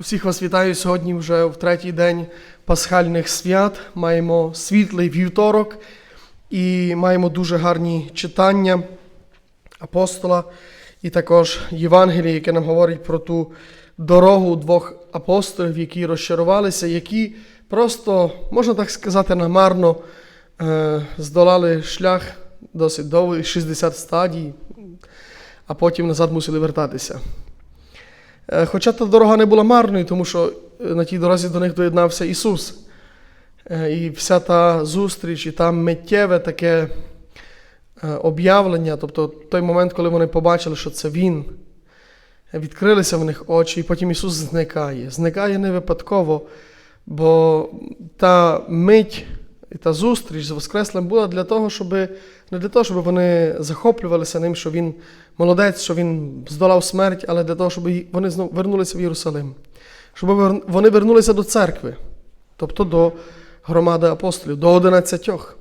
Усіх вас вітаю сьогодні вже в третій день пасхальних свят. Маємо світлий вівторок і маємо дуже гарні читання апостола і також Євангеліє, яке нам говорить про ту дорогу двох апостолів, які розчарувалися, які просто, можна так сказати, намарно е, здолали шлях досить довгий, 60 стадій, а потім назад мусили вертатися. Е, Хоча та дорога не була марною, тому що е, на тій дорозі до них доєднався Ісус. Е, І вся та зустріч, і там миттєве таке об'явлення, тобто той момент, коли вони побачили, що це Він, відкрилися в них очі, і потім Ісус зникає. Зникає не випадково, бо та мить і та зустріч з Воскреслим була для того, щоб не для того, щоб вони захоплювалися ним, що він молодець, що він здолав смерть, але для того, щоб вони знову вернулися в Єрусалим, щоб вони вернулися до церкви, тобто до громади апостолів, до одинадцятьох.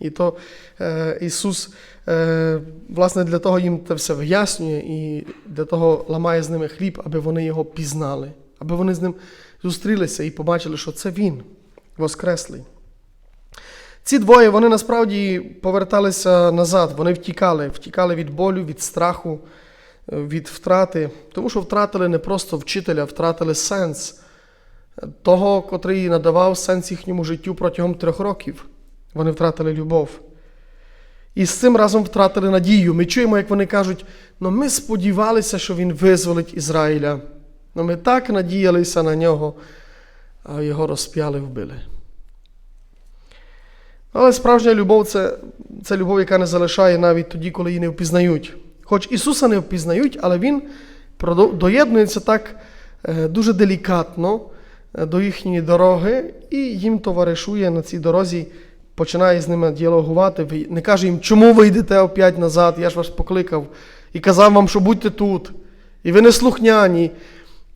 І то е, Ісус, е, власне, для того їм це все вияснює і для того ламає з ними хліб, аби вони його пізнали, аби вони з ним зустрілися і побачили, що це Він, Воскреслий. Ці двоє вони насправді поверталися назад, вони втікали, втікали від болю, від страху, е, від втрати, тому що втратили не просто вчителя, втратили сенс того, котрий надавав сенс їхньому життю протягом трьох років. Вони втратили любов. І з цим разом втратили надію. Ми чуємо, як вони кажуть: ну ми сподівалися, що він визволить Ізраїля. Ну ми так надіялися на нього, а його розп'яли, вбили. Але справжня любов це, це любов, яка не залишає навіть тоді, коли її не впізнають. Хоч Ісуса не впізнають, але Він доєднується так е, дуже делікатно е, до їхньої дороги і їм товаришує на цій дорозі, починає з ними діалогувати. Не каже їм, чому ви йдете опять назад, я ж вас покликав і казав вам, що будьте тут, і ви не слухняні.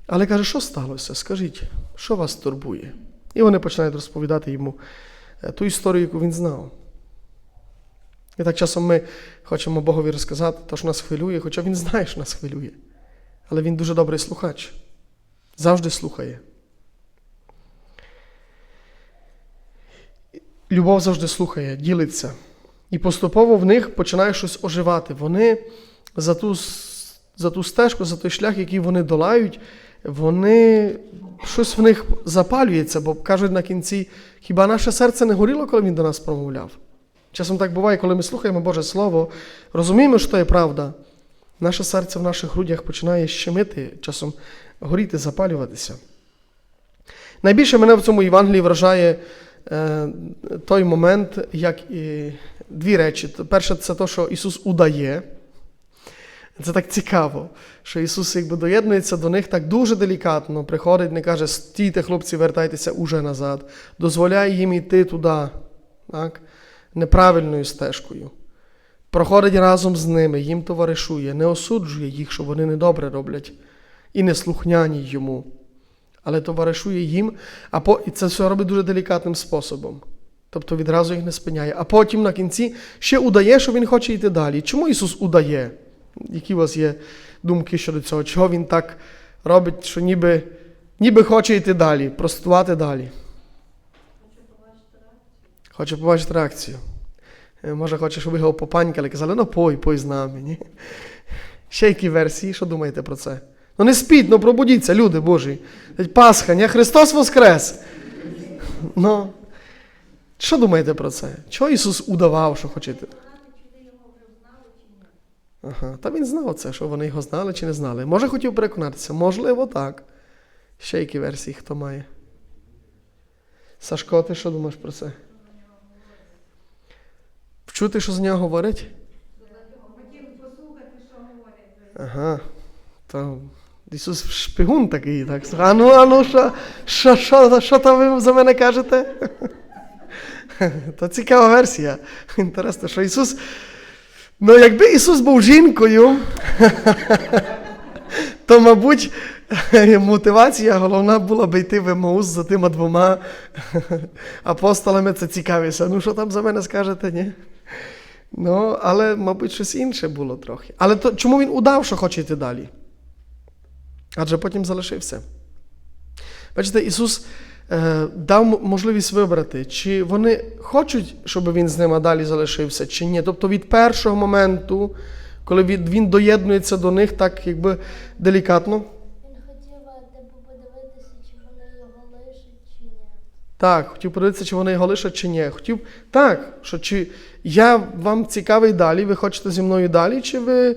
Але каже, що сталося? Скажіть, що вас турбує? І вони починають розповідати йому ту історію, яку він знав. І так часом ми хочемо Богові розказати, те, що нас хвилює, хоча він знає, що нас хвилює. Але він дуже добрий слухач. Завжди слухає. Любов завжди слухає, ділиться. І поступово в них починає щось оживати. Вони за ту, за ту стежку, за той шлях, який вони долають, вони щось в них запалюється, бо кажуть на кінці, хіба наше серце не горіло, коли він до нас промовляв? Часом так буває, коли ми слухаємо Боже Слово, розуміємо, що це правда. Наше серце в наших грудях починає щемити, часом горіти, запалюватися. Найбільше мене в цьому Євангелії вражає е, той момент, як і дві речі. Перше, це те, що Ісус удає. Це так цікаво, що Ісус якби доєднується до них так дуже делікатно, приходить, не каже, стійте, хлопці, вертайтеся уже назад, дозволяє їм йти туди, так? неправильною стежкою. Проходить разом з ними, їм товаришує, не осуджує їх, що вони недобре роблять, і не слухняні йому. Але товаришує їм, а по... і це все робить дуже делікатним способом. Тобто відразу їх не спиняє. А потім на кінці ще удає, що він хоче йти далі. Чому Ісус удає? Які у вас є думки щодо цього? Чого Він так робить, що ніби, ніби хоче йти далі, простувати далі? Хоче побачити реакцію. Е, Може, хоче, щоб його попанькали, казали, ну пой, пой з нами. Ні? Ще які версії, що думаєте про це? Ну не спіть, ну пробудіться, люди Божі. Пасха, ні? Христос Воскрес. Ну, що думаєте про це? Чого Ісус удавав, що хоче йти? Ага, та він знав це, що вони його знали чи не знали. Може хотів переконатися? Можливо, так. Ще які версії хто має? Сашко, ти що думаєш про це? Вчути, що з нього говорять? Хотів послухати, що говорять. Ага. То Ісус шпигун такий, так. А ну, а ну, що, що, що, що там ви за мене кажете? То цікава версія. Інтересно, що Ісус. Ну, якби Ісус був жінкою, то, мабуть, мотивація головна була би йти в Емаус за тими двома апостолами. Це цікавіше. Ну, що там за мене скажете, ні? Ну, але, мабуть, щось інше було трохи. Але то, чому він удав, що хоче йти далі? Адже потім залишився. Бачите, Ісус дав можливість вибрати, чи вони хочуть, щоб Він з ними далі залишився, чи ні. Тобто від першого моменту, коли він, доєднується до них так якби делікатно. Він хотів е, типу подивитися, чи вони його лишать, чи ні. Так, хотів подивитися, чи вони його лишать, чи ні. Хотів так, що чи я вам цікавий далі, ви хочете зі мною далі, чи ви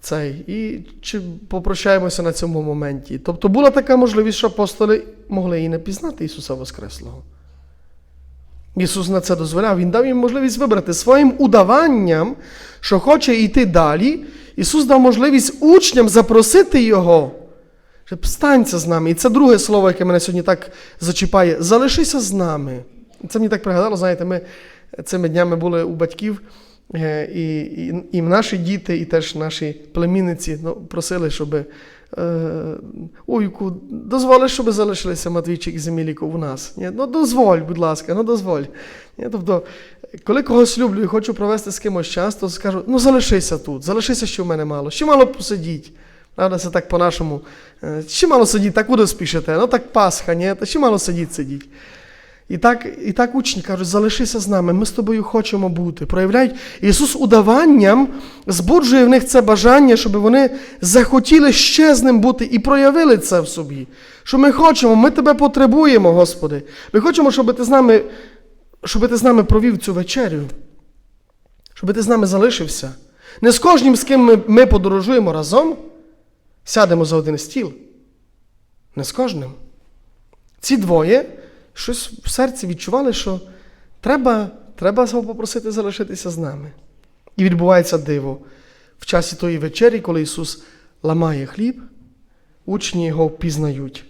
цей, і чи попрощаємося на цьому моменті. Тобто була така можливість, що апостоли могли і не пізнати Ісуса Воскреслого. Ісус на це дозволяв. Він дав їм можливість вибрати своїм удаванням, що хоче йти далі. Ісус дав можливість учням запросити Його. Щоб станься з нами. І це друге слово, яке мене сьогодні так зачіпає. Залишися з нами. Це мені так пригадало, знаєте, ми цими днями були у батьків, і, і, і наші діти, і теж наші племінниці ну, просили, щоб е, Уйку, дозволиш, щоб залишилися Матвійчик і Земіліко у нас. Ні? Ну дозволь, будь ласка, ну дозволь. Ні? Тобто, коли когось люблю і хочу провести з кимось час, то скажу, ну залишися тут, залишися, що в мене мало, ще мало посидіть. Правда, це так по-нашому. Е, Ще мало сидіть, так куди спішите? Ну так Пасха, ні? Та ще мало сидіть, сидіть. І так, і так учні кажуть, залишися з нами, ми з тобою хочемо бути. Проявляють Ісус удаванням збуджує в них це бажання, щоб вони захотіли ще з ним бути і проявили це в собі. Що ми хочемо, ми тебе потребуємо, Господи. Ми хочемо, щоб ти з нами, щоб ти з нами провів цю вечерю, щоб ти з нами залишився. Не з кожним, з ким ми, ми подорожуємо разом, сядемо за один стіл. Не з кожним. Ці двоє щось в серці відчували, що треба, треба його попросити залишитися з нами. І відбувається диво. В часі тої вечері, коли Ісус ламає хліб, учні його впізнають.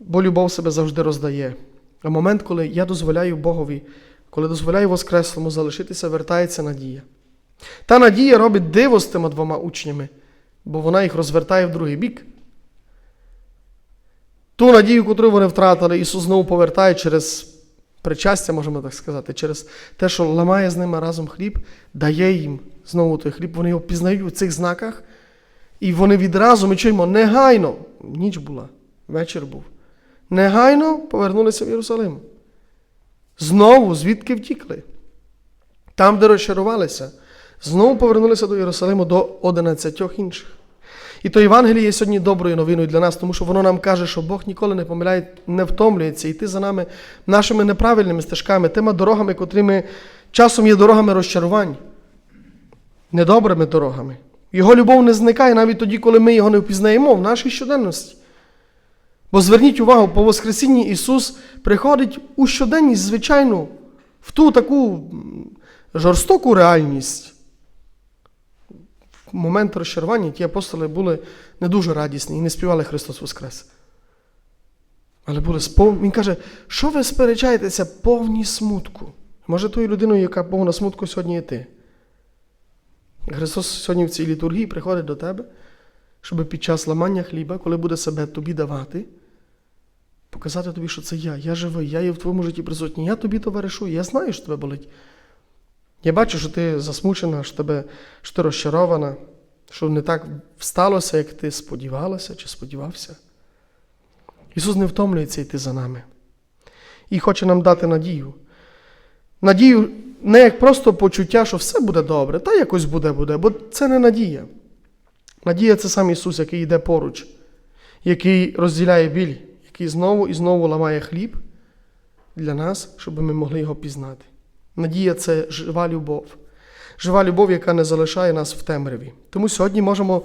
Бо любов себе завжди роздає. А момент, коли я дозволяю Богові, коли дозволяю Воскреслому залишитися, вертається надія. Та надія робить диво з тими двома учнями, бо вона їх розвертає в другий бік. Ту надію, яку вони втратили, Ісус знову повертає через причастя, можемо так сказати, через те, що ламає з ними разом хліб, дає їм знову той хліб, вони його пізнають у цих знаках, і вони відразу, ми чуємо, негайно, ніч була, вечір був, негайно повернулися в Єрусалим. Знову, звідки втікли. Там, де розчарувалися, знову повернулися до Єрусалиму до 11 інших. І то Євангеліє є сьогодні доброю новиною для нас, тому що воно нам каже, що Бог ніколи не помиляє, не втомлюється йти за нами нашими неправильними стежками, тими дорогами, котрими часом є дорогами розчарувань, недобрими дорогами. Його любов не зникає навіть тоді, коли ми його не впізнаємо в нашій щоденності. Бо зверніть увагу, по Воскресінні Ісус приходить у щоденність, звичайну, в ту таку жорстоку реальність. Момент розчарування ті апостоли були не дуже радісні і не співали Христос Воскрес. Але були спов... Він каже, що ви сперечаєтеся повні смутку? Може, тою людиною, яка повна смутку сьогодні є ти. Христос сьогодні в цій літургії приходить до тебе, щоб під час ламання хліба, коли буде себе тобі давати, показати тобі, що це я, я живий, я є в твоєму житті присутній, я тобі товаришую, я знаю, що тебе болить. Я бачу, що ти засмучена, що, тебе, що ти розчарована, що не так сталося, як ти сподівалася чи сподівався. Ісус не втомлюється йти за нами і хоче нам дати надію. Надію не як просто почуття, що все буде добре, та якось буде, буде, бо це не надія. Надія це сам Ісус, який йде поруч, який розділяє біль, який знову і знову ламає хліб для нас, щоб ми могли його пізнати. Надія це жива любов. Жива любов, яка не залишає нас в темряві. Тому сьогодні можемо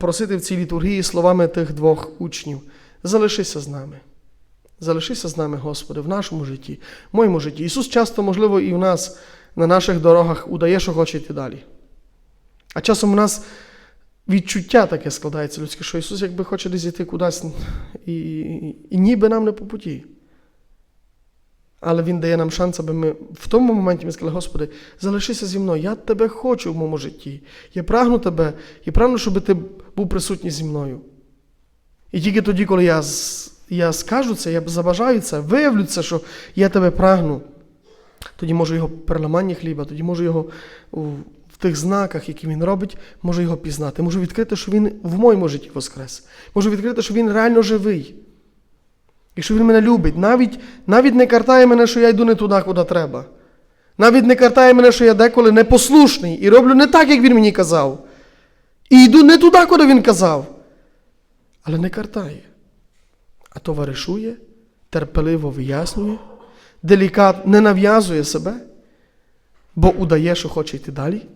просити в цій літургії словами тих двох учнів: залишися з нами. Залишися з нами, Господи, в нашому житті, в моєму житті. Ісус часто, можливо, і в нас на наших дорогах удає, що хоче йти далі. А часом у нас відчуття таке складається людське, що Ісус якби хоче десь йти кудись, і, і, і ніби нам не по путі. Але Він дає нам шанс, аби ми в тому моменті ми сказали, Господи, залишися зі мною, я тебе хочу в моєму житті. Я прагну тебе, я прагну, щоб ти був присутній зі мною. І тільки тоді, коли я, я скажу це, я забажаю це, виявлю це, що я тебе прагну, тоді можу його переламання хліба, тоді можу його в тих знаках, які він робить, можу його пізнати. Можу відкрити, що він в моєму житті воскрес. Можу відкрити, що він реально живий. І що Він мене любить. Навіть, навіть не картає мене, що я йду не туди, куди треба. Навіть не картає мене, що я деколи непослушний і роблю не так, як він мені казав. І йду не туди, куди він казав. Але не картає. А товаришує, терпеливо вияснює, делікат не нав'язує себе, бо удає, що хоче йти далі,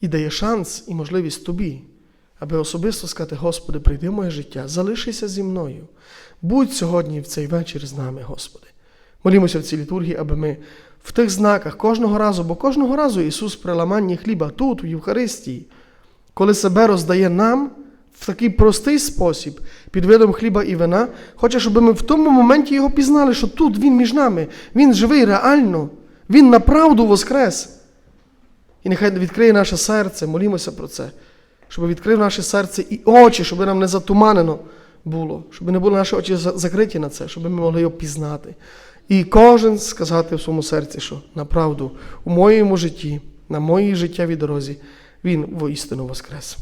і дає шанс і можливість тобі, аби особисто сказати, Господи, прийди в моє життя, залишися зі мною. Будь сьогодні в цей вечір з нами, Господи. Молімося в цій літургії, аби ми в тих знаках кожного разу, бо кожного разу Ісус при ламанні хліба тут, у Євхаристії, коли себе роздає нам в такий простий спосіб, під видом хліба і вина, хоче, щоб ми в тому моменті його пізнали, що тут Він між нами, Він живий реально, Він направду воскрес. І нехай відкриє наше серце, молімося про це, щоб відкрив наше серце і очі, щоб нам не затуманено було, щоб не були наші очі закриті на це, щоб ми могли його пізнати. І кожен сказати в своєму серці, що направду у моєму житті, на моїй життєвій дорозі, він воістину воскрес.